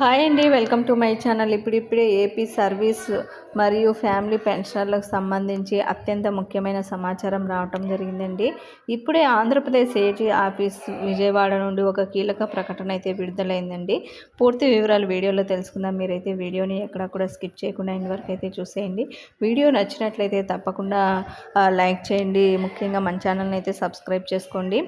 Hi అండి welcome to my channel. ఇప్పుడిప్పుడే AP service మరియు ఫ్యామిలీ పెన్షనర్లకు సంబంధించి అత్యంత ముఖ్యమైన సమాచారం రావటం జరిగిందండి. ఇప్పుడే ఆంధ్రప్రదేశ్ ఏజీ ఆఫీస్ విజయవాడ నుండి ఒక కీలక ప్రకటన అయితే విడుదలైందండి. పూర్తి వివరాలు వీడియోలో తెలుసుకుందాం. మీరైతే వీడియోని ఎక్కడ కూడా స్కిప్ చేయకుండా ఇంటి వరకు అయితే చూసేయండి. వీడియో నచ్చినట్లయితే తప్పకుండా లైక్ చేయండి. ముఖ్యంగా మన ఛానల్ని అయితే సబ్స్క్రైబ్ చేసుకోండి.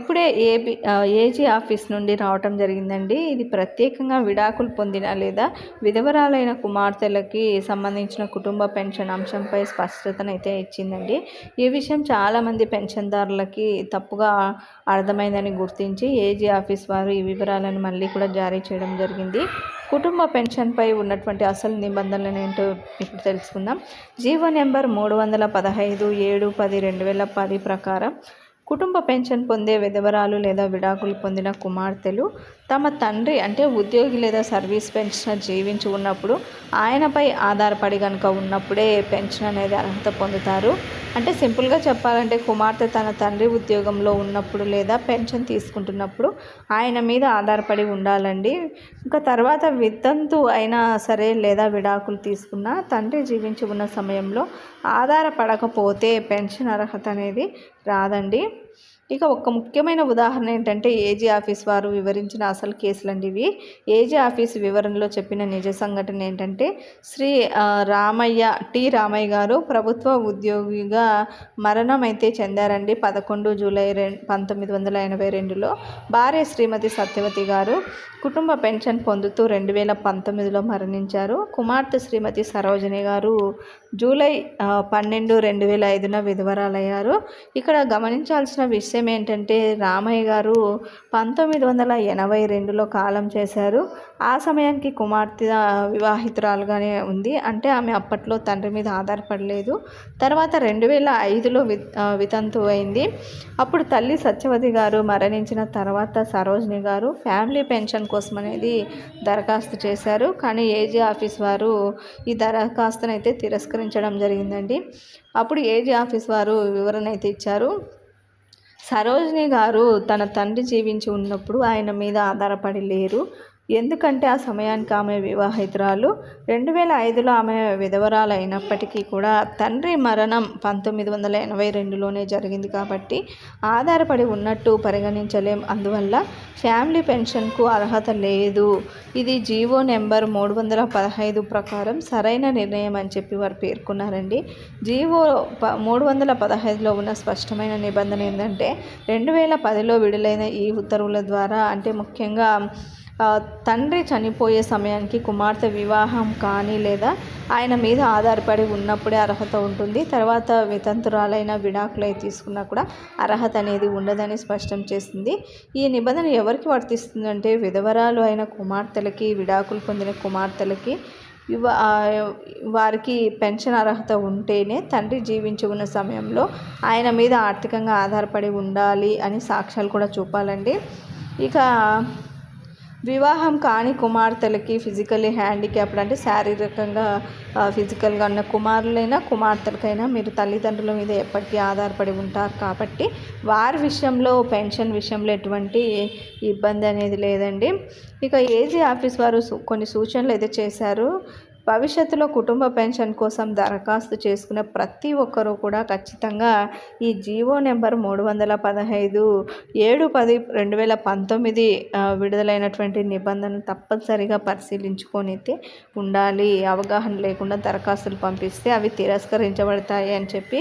ఇప్పుడే ఏపీ ఏజీ ఆఫీస్ నుండి రావటం జరిగిందండి. ఇది ప్రత్యేకంగా విడాకులు పొందిన లేదా విధవరాలైన కుమార్తెలకి సంబంధించిన కుటుంబ పెన్షన్ అంశంపై స్పష్టతనైతే ఇచ్చిందండి. ఈ విషయం చాలామంది పెన్షన్దారులకి తప్పుగా అర్థమైందని గుర్తించి ఏజీ ఆఫీస్ వారు ఈ వివరాలను మళ్ళీ కూడా జారీ చేయడం జరిగింది. కుటుంబ పెన్షన్పై ఉన్నటువంటి అసలు నిబంధనలు ఏంటో ఇప్పుడు తెలుసుకుందాం. జీవో నెంబర్ మూడు వందల పదహైదు ఏడు పది రెండు వేల పది ప్రకారం కుటుంబ పెన్షన్ పొందే విధవరాలు లేదా విడాకులు పొందిన కుమార్తెలు తమ తండ్రి అంటే ఉద్యోగి లేదా సర్వీస్ పెన్షనర్ జీవించి ఉన్నప్పుడు ఆయనపై ఆధారపడి కనుక ఉన్నప్పుడే పెన్షన్ అనేది అర్హత పొందుతారు. అంటే సింపుల్గా చెప్పాలంటే కుమార్తె తన తండ్రి ఉద్యోగంలో ఉన్నప్పుడు లేదా పెన్షన్ తీసుకుంటున్నప్పుడు ఆయన మీద ఆధారపడి ఉండాలండి. ఇంకా తర్వాత వితంతు అయినా సరే లేదా విడాకులు తీసుకున్న తండ్రి జీవించి ఉన్న సమయంలో ఆధారపడకపోతే పెన్షన్ అర్హత అనేది రాదండి. ఇక ఒక ముఖ్యమైన ఉదాహరణ ఏంటంటే ఏజీ ఆఫీస్ వారు వివరించిన అసలు కేసులండి ఇవి. ఏజీ ఆఫీస్ వివరణలో చెప్పిన నిజ సంఘటన ఏంటంటే శ్రీ రామయ్య టి రామయ్య గారు ప్రభుత్వ ఉద్యోగిగా మరణం అయితే చెందారండి పదకొండు జూలై రె పంతొమ్మిది వందల ఎనభై రెండులో. భార్య శ్రీమతి సత్యవతి గారు కుటుంబ పెన్షన్ పొందుతూ రెండు వేల పంతొమ్మిదిలో మరణించారు. కుమార్తె శ్రీమతి సరోజిని గారు జూలై పన్నెండు రెండు వేల ఐదున విధవరాలయ్యారు. ఇక్కడ గమనించాల్సిన విషయం ఏంటంటే రామయ్య గారు పంతొమ్మిది వందల ఎనభై రెండులో కాలం చేశారు. ఆ సమయానికి కుమార్తె వివాహితురాలుగానే ఉంది. అంటే ఆమె అప్పట్లో తండ్రి మీద ఆధారపడలేదు. తర్వాత రెండు వేల ఐదులో వి వితంతు అయింది. అప్పుడు తల్లి సత్యవతి గారు మరణించిన తర్వాత సరోజిని గారు ఫ్యామిలీ పెన్షన్ కోసం అనేది దరఖాస్తు చేశారు. కానీ ఏజీ ఆఫీస్ వారు ఈ దరఖాస్తునైతే తిరస్కరించడం జరిగిందండి. అప్పుడు ఏజీ ఆఫీస్ వారు వివరణ అయితే ఇచ్చారు. సరోజిని గారు తన తండ్రి జీవించి ఉన్నప్పుడు ఆయన మీద ఆధారపడి లేరు. ఎందుకంటే ఆ సమయానికి ఆమె వివాహితురాలు. రెండు వేల ఐదులో ఆమె విధవరాలు అయినప్పటికీ కూడా తండ్రి మరణం పంతొమ్మిది వందల ఎనభై రెండులోనే జరిగింది కాబట్టి ఆధారపడి ఉన్నట్టు పరిగణించలేం. అందువల్ల ఫ్యామిలీ పెన్షన్కు అర్హత లేదు. ఇది జీవో నెంబర్ మూడు వందల పదహైదు ప్రకారం సరైన నిర్ణయం అని చెప్పి వారు పేర్కొన్నారండి. జీవో ప మూడు వందల పదహైదులో ఉన్న స్పష్టమైన నిబంధన ఏంటంటే రెండు వేల పదిలో విడుదలైన ఈ ఉత్తర్వుల ద్వారా అంటే ముఖ్యంగా తండ్రి చనిపోయే సమయానికి కుమార్తె వివాహం కానీ లేదా ఆయన మీద ఆధారపడి ఉన్నప్పుడే అర్హత ఉంటుంది. తర్వాత వితంతురాలైన విడాకులు తీసుకున్నా కూడా అర్హత అనేది ఉండదని స్పష్టం చేసింది. ఈ నిబంధన ఎవరికి వర్తిస్తుందంటే విధవరాలు అయిన కుమార్తెలకి విడాకులు పొందిన కుమార్తెలకి వారికి పెన్షన్ అర్హత ఉంటేనే తండ్రి జీవించి ఉన్న సమయంలో ఆయన మీద ఆర్థికంగా ఆధారపడి ఉండాలి అని సాక్ష్యాలు కూడా చూపాలండి. ఇక వివాహం కాని కుమార్తెలకి ఫిజికల్లీ హ్యాండిక్యాప్డ్ అంటే శారీరకంగా ఫిజికల్గా ఉన్న కుమారులైనా కుమార్తెలకైనా మీరు తల్లిదండ్రుల మీద ఎప్పటికీ ఆధారపడి ఉంటారు కాబట్టి వారి విషయంలో పెన్షన్ విషయంలో ఎటువంటి ఇబ్బంది అనేది లేదండి. ఇక ఏజీ ఆఫీస్ వారు కొన్ని సూచనలు అయితే చేశారు. భవిష్యత్తులో కుటుంబ పెన్షన్ కోసం దరఖాస్తు చేసుకునే ప్రతి ఒక్కరూ కూడా ఖచ్చితంగా ఈ జీవో నెంబర్ మూడు వందల పదహైదు ఏడు పది రెండు వేల పంతొమ్మిది విడుదలైనటువంటి నిబంధనలు తప్పనిసరిగా పరిశీలించుకొని అయితే ఉండాలి. అవగాహన లేకుండా దరఖాస్తులు పంపిస్తే అవి తిరస్కరించబడతాయి అని చెప్పి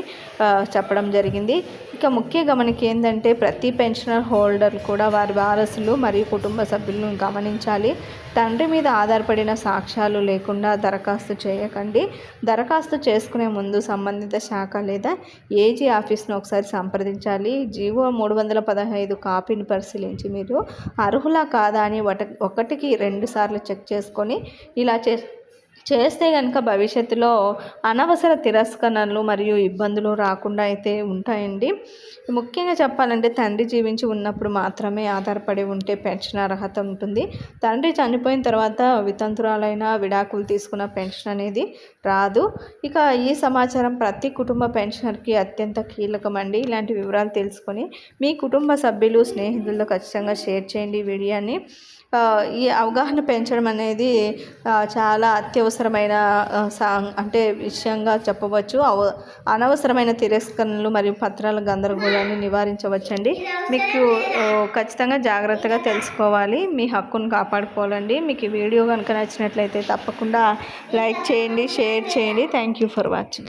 చెప్పడం జరిగింది. ఇక ముఖ్య గమనిక ఏంటంటే ప్రతి పెన్షనర్ హోల్డర్ కూడా వారి వారసులు మరియు కుటుంబ సభ్యులను గమనించాలి. తండ్రి మీద ఆధారపడిన సాక్ష్యాలు లేకుండా దరఖాస్తు చేయకండి. దరఖాస్తు చేసుకునే ముందు సంబంధిత శాఖ లేదా ఏజీ ఆఫీస్ను ఒకసారి సంప్రదించాలి. జీవో మూడు వందల పదహైదు కాపీని పరిశీలించి మీరు అర్హులా కాదా అని ఒకటికి రెండు సార్లు చెక్ చేసుకొని ఇలా చే చేస్తే కనుక భవిష్యత్తులో అనవసర తిరస్కరణలు మరియు ఇబ్బందులు రాకుండా అయితే ఉంటాయండి. ముఖ్యంగా చెప్పాలంటే తండ్రి జీవించి ఉన్నప్పుడు మాత్రమే ఆధారపడి ఉంటే పెన్షన్ అర్హత ఉంటుంది. తండ్రి చనిపోయిన తర్వాత వితంతురాలైన విడాకులు తీసుకున్న పెన్షన్ అనేది రాదు. ఇక ఈ సమాచారం ప్రతి కుటుంబ పెన్షనర్కి అత్యంత కీలకమండి. ఇలాంటి వివరాలు తెలుసుకొని మీ కుటుంబ సభ్యులు స్నేహితులతో ఖచ్చితంగా షేర్ చేయండి వీడియోని. ఈ అవగాహన పెంచడం అనేది చాలా అత్యవసరమైన అంటే విషయంగా చెప్పవచ్చు అవ అనవసరమైన తిరస్కరణలు మరియు పత్రాల గందరగోళాన్ని నివారించవచ్చండి. మీకు ఖచ్చితంగా జాగ్రత్తగా తెలుసుకోవాలి. మీ హక్కును కాపాడుకోవాలండి. మీకు ఈ వీడియో కనుక నచ్చినట్లయితే తప్పకుండా లైక్ చేయండి షేర్ చేయండి. Thank you for watching